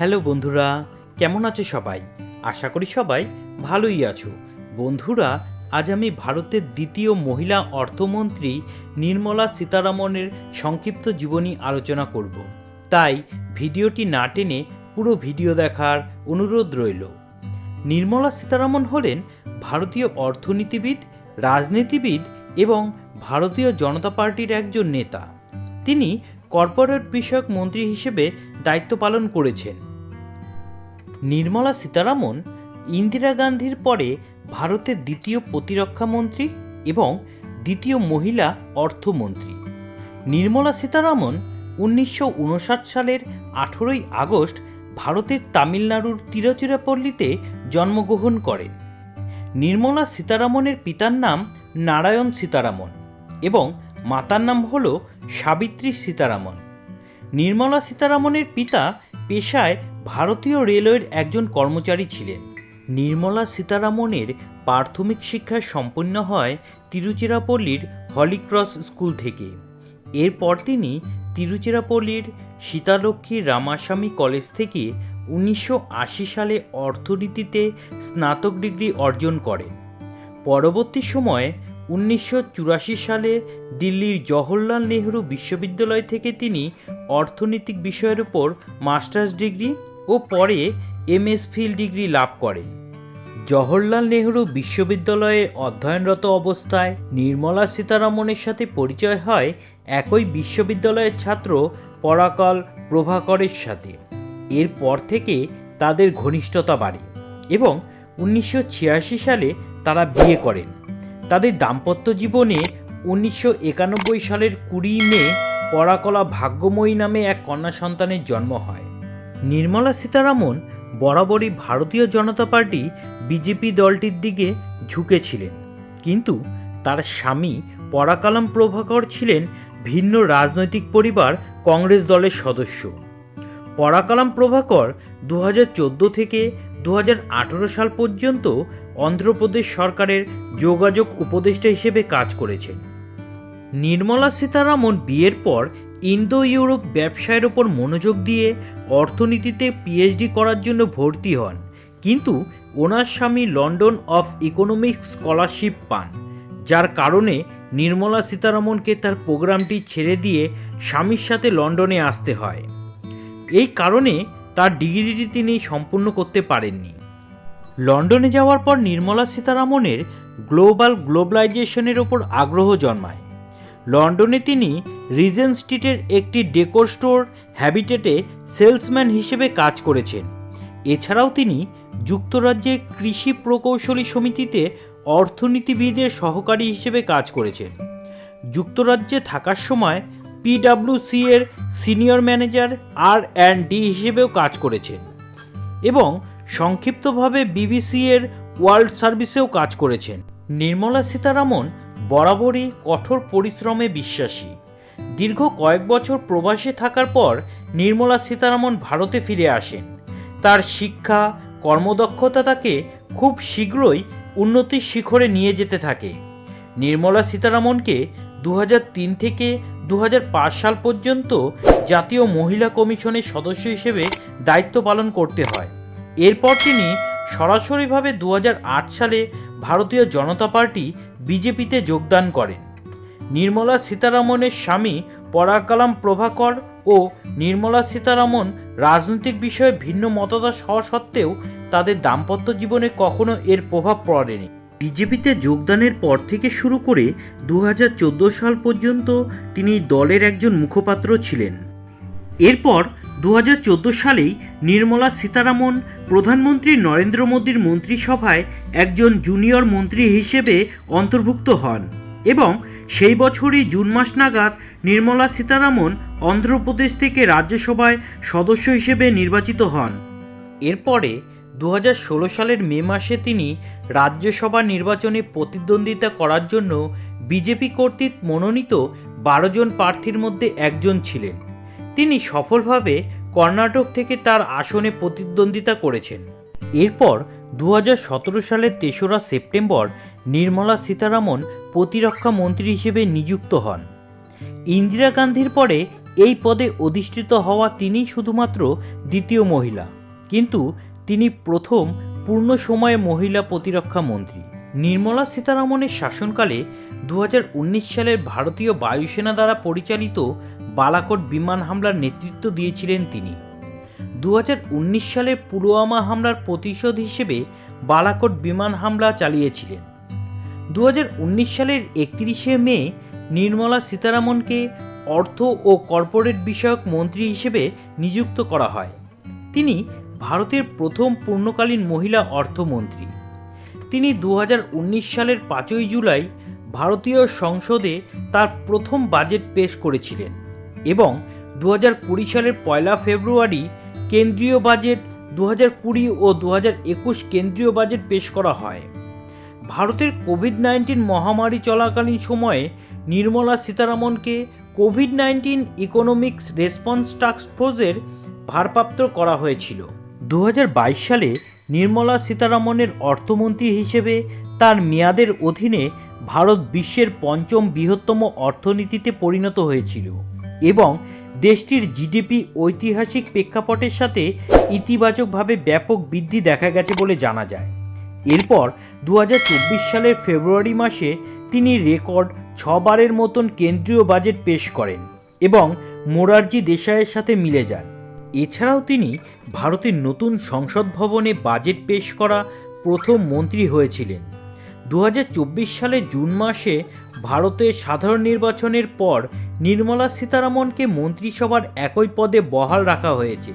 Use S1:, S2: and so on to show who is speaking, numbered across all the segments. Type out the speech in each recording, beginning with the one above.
S1: Hello বন্ধুরা, কেমন আছো সবাই? আশা করি সবাই ভালোই আছো। বন্ধুরা, আজ আমি ভারতের দ্বিতীয় মহিলা অর্থমন্ত্রী নির্মলা সীতারামনের সংক্ষিপ্ত জীবনী আলোচনা করব। তাই ভিডিওটি না টেনে পুরো ভিডিও দেখার অনুরোধ রইল। নির্মলা সীতারামন হলেন ভারতীয় অর্থনীতিবিদ, রাজনীতিবিদ এবং ভারতীয় জনতা পার্টির একজন নেতা। তিনি কর্পোরেট বিষয়ক মন্ত্রী হিসেবে দায়িত্ব পালন করেছেন। নির্মলা সীতারামন ইন্দিরা গান্ধীর পরে ভারতের দ্বিতীয় প্রতিরক্ষা মন্ত্রী এবং দ্বিতীয় মহিলা অর্থমন্ত্রী। নির্মলা সীতারামন উনিশশো উনষাট সালের আঠেরোই আগস্ট ভারতের তামিলনাড়ুর তিরুচিরাপল্লীতে জন্মগ্রহণ করেন। নির্মলা সীতারামনের পিতার নাম নারায়ণ সীতারামন এবং মাতার নাম হল সাবিত্রী সীতারামন। নির্মলা সীতারামনের পিতা পেশায় ভারতীয় রেলওয়ের একজন কর্মচারী ছিলেন। নির্মলা সীতারামনের প্রাথমিক শিক্ষা সম্পন্ন হয় তিরুচিরাপল্লীর হলিক্রস স্কুল থেকে। এরপর তিনি তিরুচিরাপল্লীর সীতালক্ষ্মী রামাস্বামী কলেজ থেকে উনিশশো আশি সালে অর্থনীতিতে স্নাতক ডিগ্রি অর্জন করেন। পরবর্তী সময়ে উনিশশো চুরাশি সালে দিল্লির জওহরলাল নেহরু বিশ্ববিদ্যালয় থেকে তিনি অর্থনৈতিক বিষয়ের উপর মাস্টার্স ডিগ্রি ও পরে এমএস ফিল ডিগ্রি লাভ করেন। জওহরলাল নেহরু বিশ্ববিদ্যালয়ে অধ্যয়নরত অবস্থায় নির্মলা সীতারামনের সাথে পরিচয় হয় একই বিশ্ববিদ্যালয়ের ছাত্র পরাকল প্রভাকরের সাথে। এরপর থেকে তাদের ঘনিষ্ঠতা বাড়ে এবং উনিশশো ছিয়াশি সালে তারা বিয়ে করেন। তাদের দাম্পত্য জীবনে উনিশশো একানব্বই সালের কুড়ি মে পরাকলা ভাগ্যময়ী নামে এক কন্যা সন্তানের জন্ম হয়। নির্মলা সীতারামন বরাবরই ভারতীয় জনতা পার্টি বিজেপি দলটির দিকে ঝুঁকেছিলেন। কিন্তু তার স্বামী পরাকালাম প্রভাকর ছিলেন ভিন্ন রাজনৈতিক পরিবার কংগ্রেস দলের সদস্য। পরাকালাম প্রভাকর দু হাজার চোদ্দ থেকে দু হাজার আঠেরো সাল পর্যন্ত অন্ধ্রপ্রদেশ সরকারের যোগাযোগ উপদেষ্টা হিসেবে কাজ করেছেন। নির্মলা সীতারামন বিয়ের পর ইন্দো ইউরোপ ব্যবসায়ের ওপর মনোযোগ দিয়ে অর্থনীতিতে পিএইচডি করার জন্য ভর্তি হন, কিন্তু ওনার স্বামী লন্ডন অফ ইকোনমিক স্কলারশিপ পান, যার কারণে নির্মলা সীতারামনকে তার প্রোগ্রামটি ছেড়ে দিয়ে স্বামীর সাথে লন্ডনে আসতে হয়। এই কারণে তার ডিগ্রিটি তিনি সম্পূর্ণ করতে পারেননি। লন্ডনে যাওয়ার পর নির্মলা সীতারামনের গ্লোবাল গ্লোবালাইজেশনের ওপর আগ্রহ জন্মায়। লন্ডনে তিনি রিজেন স্ট্রিটের একটি ডেকোর স্টোর হ্যাবিটেটে সেলসম্যান হিসেবে কাজ করেছেন। এছাড়াও তিনি যুক্তরাজ্যের কৃষি প্রকৌশলী সমিতিতে অর্থনীতিবিদের সহকারী হিসেবে কাজ করেছেন। যুক্তরাজ্যে থাকার সময় পিডাব্লিউসি এর senior manager R and D হিসেবেও কাজ করেছেন এবং সংক্ষিপ্তভাবে বিবিসি এর ওয়ার্ল্ড সার্ভিসেও কাজ করেছেন। নির্মলা সীতারামন বরাবরই কঠোর পরিশ্রমে বিশ্বাসী। দীর্ঘ কয়েক বছর প্রবাসে থাকার পর নির্মলা সীতারামন ভারতে ফিরে আসেন। তার শিক্ষা, কর্মদক্ষতা তাকে খুব শীঘ্রই উন্নতির শিখরে নিয়ে যেতে থাকে। নির্মলা সীতারামনকে দু হাজার তিন থেকে দু হাজার পাঁচ সাল পর্যন্ত জাতীয় মহিলা কমিশনের সদস্য হিসেবে দায়িত্ব পালন করতে হয়। এরপর তিনি সরাসরিভাবে দু হাজার আট সালে ভারতীয় জনতা পার্টি বিজেপিতে যোগদান করেন। নির্মলা সীতারামনের স্বামী পরাকালাম প্রভাকর ও নির্মলা সীতারামন রাজনৈতিক বিষয়ে ভিন্ন মতদা হওয়া সত্ত্বেও তাদের দাম্পত্য জীবনে কখনো এর প্রভাব পড়েনি। বিজেপিতে যোগদানের পর থেকে শুরু করে দু হাজার চোদ্দ সাল পর্যন্ত তিনি দলের একজন মুখপাত্র ছিলেন। এরপর দু হাজার চোদ্দ সালেই নির্মলা সীতারামন প্রধানমন্ত্রী নরেন্দ্র মোদীর মন্ত্রিসভায় একজন জুনিয়র মন্ত্রী হিসেবে অন্তর্ভুক্ত হন এবং সেই বছরই জুন মাস নাগাদ নির্মলা সীতারামন অন্ধ্রপ্রদেশ থেকে রাজ্যসভায় সদস্য হিসেবে নির্বাচিত হন। এরপরে দু হাজার ষোলো সালের মে মাসে তিনি রাজ্যসভা নির্বাচনে প্রতিদ্বন্দ্বিতা করার জন্য বিজেপি কর্তৃক মনোনীত বারো জন প্রার্থীর মধ্যে একজন ছিলেন। তিনি সফলভাবে কর্ণাটক থেকে তার আসনে প্রতিদ্বন্দ্বিতা করেছেন। এরপর দু হাজার সতেরো সালের তেসরা সেপ্টেম্বর নির্মলা সীতারামন প্রতিরক্ষা মন্ত্রী হিসেবে নিযুক্ত হন। ইন্দিরা গান্ধীর পরে এই পদে অধিষ্ঠিত হওয়া তিনিই শুধুমাত্র দ্বিতীয় মহিলা। কিন্তু তিনি প্রথম পূর্ণ সময়ে মহিলা প্রতিরক্ষা মন্ত্রী। নির্মলা সীতারামনের শাসনকালে দু সালের ভারতীয় বায়ুসেনা দ্বারা পরিচালিত বালাকোট বিমান হামলার নেতৃত্ব দিয়েছিলেন তিনি। দু সালের পুলওয়ামা হামলার প্রতিশোধ হিসেবে বালাকোট বিমান হামলা চালিয়েছিলেন। দু হাজার উনিশ সালের একত্রিশে মে নির্মলা সীতারামনকে অর্থ ও কর্পোরেট বিষয়ক মন্ত্রী হিসেবে নিযুক্ত করা হয়। তিনি ভারতের প্রথম পূর্ণকালীন মহিলা অর্থমন্ত্রী। তিনি দু হাজার উনিশ সালের পাঁচই জুলাই ভারতীয় সংসদে তার প্রথম বাজেট পেশ করেছিলেন এবং দু কুড়ি সালের পয়লা ফেব্রুয়ারি কেন্দ্রীয় বাজেট দু কুড়ি ও দু একুশ কেন্দ্রীয় বাজেট পেশ করা হয়। ভারতের কোভিড নাইন্টিন মহামারী চলাকালীন সময়ে Nirmala সীতারামনকে Covid nineteen economics response task ফোর্সের ভারপ্রাপ্ত করা হয়েছিল। দু হাজার বাইশ সালে নির্মলা সীতারামনের অর্থমন্ত্রী হিসেবে তার মেয়াদের অধীনে ভারত বিশ্বের পঞ্চম বৃহত্তম অর্থনীতিতে পরিণত হয়েছিল এবং দেশটির জিডিপি ঐতিহাসিক প্রেক্ষাপটের সাথে ইতিবাচকভাবে ব্যাপক বৃদ্ধি দেখা গেছে বলে জানা যায়। এরপর দু হাজার চব্বিশ সালের ফেব্রুয়ারি মাসে তিনি রেকর্ড ছবারের মতন কেন্দ্রীয় বাজেট পেশ করেন এবং মোরারজি দেশাইয়ের সাথে মিলে যান। এছাড়াও তিনি ভারতের নতুন সংসদ ভবনে বাজেট পেশ করা প্রথম মন্ত্রী হয়েছিলেন। দু সালের জুন মাসে ভারতের সাধারণ নির্বাচনের পর নির্মলা সীতারামনকে মন্ত্রিসভার একই পদে বহাল রাখা হয়েছে।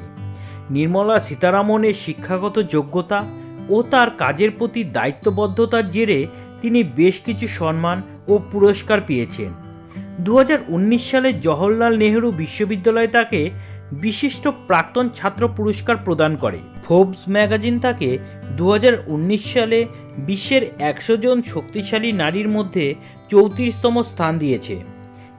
S1: নির্মলা সীতারামনের শিক্ষাগত যোগ্যতা ও তার কাজের প্রতি দায়িত্ববদ্ধতার জেরে তিনি বেশ কিছু সম্মান ও পুরস্কার পেয়েছেন। দু হাজার উনিশ সালে জওহরলাল নেহেরু বিশ্ববিদ্যালয় তাকে বিশিষ্ট প্রাক্তন ছাত্র পুরস্কার প্রদান করে। ফোর্বস ম্যাগাজিন তাকে দু হাজার উনিশ সালে বিশ্বের একশো জন শক্তিশালী নারীর মধ্যে চৌত্রিশতম স্থান দিয়েছে।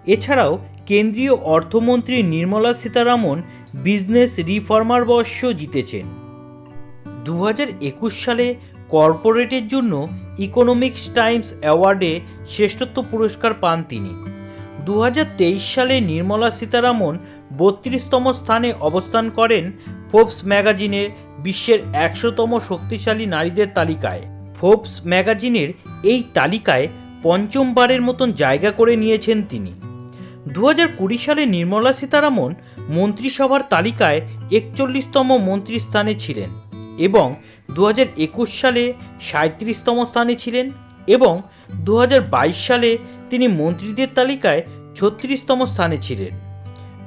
S1: এছাড়াও কেন্দ্রীয় অর্থমন্ত্রী নির্মলা সীতারামন বিজনেস রিফর্মার বর্ষ জিতেছেন। দু হাজার একুশ সালে কর্পোরেটের জন্য ইকোনমিক্স টাইমস অ্যাওয়ার্ডে শ্রেষ্ঠত্ব পুরস্কার পান তিনি। দু হাজার তেইশ সালে নির্মলা সীতারামন বত্রিশতম স্থানে অবস্থান করেন ফোর্বস ম্যাগাজিনের বিশ্বের একশোতম শক্তিশালী নারীদের তালিকায়। ফোর্বস ম্যাগাজিনের এই তালিকায় পঞ্চমবারের মতন জায়গা করে নিয়েছেন তিনি। দু কুড়ি সালে নির্মলা সীতারামন মন্ত্রিসভার তালিকায় একচল্লিশতম মন্ত্রী স্থানে ছিলেন এবং দু একুশ সালে সাঁত্রিশতম স্থানে ছিলেন এবং দু হাজার বাইশ সালে তিনি মন্ত্রীদের তালিকায় ছত্রিশতম স্থানে ছিলেন।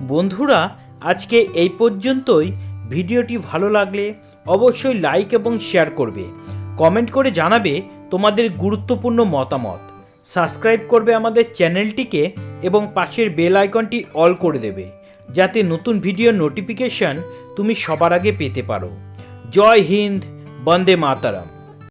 S1: বন্ধুরা, আজকে এই পর্যন্তই। ভিডিওটি ভালো লাগলে অবশ্যই লাইক এবং শেয়ার করবে। কমেন্ট করে জানাবে তোমাদের গুরুত্বপূর্ণ মতামত। সাবস্ক্রাইব করবে আমাদের চ্যানেলটিকে এবং পাশের বেল আইকনটি অল করে দেবে। যাতে নতুন ভিডিও নোটিফিকেশন তুমি সবার আগে পেতে পারো। জয় হিন্দ, বন্দে মাতারাম।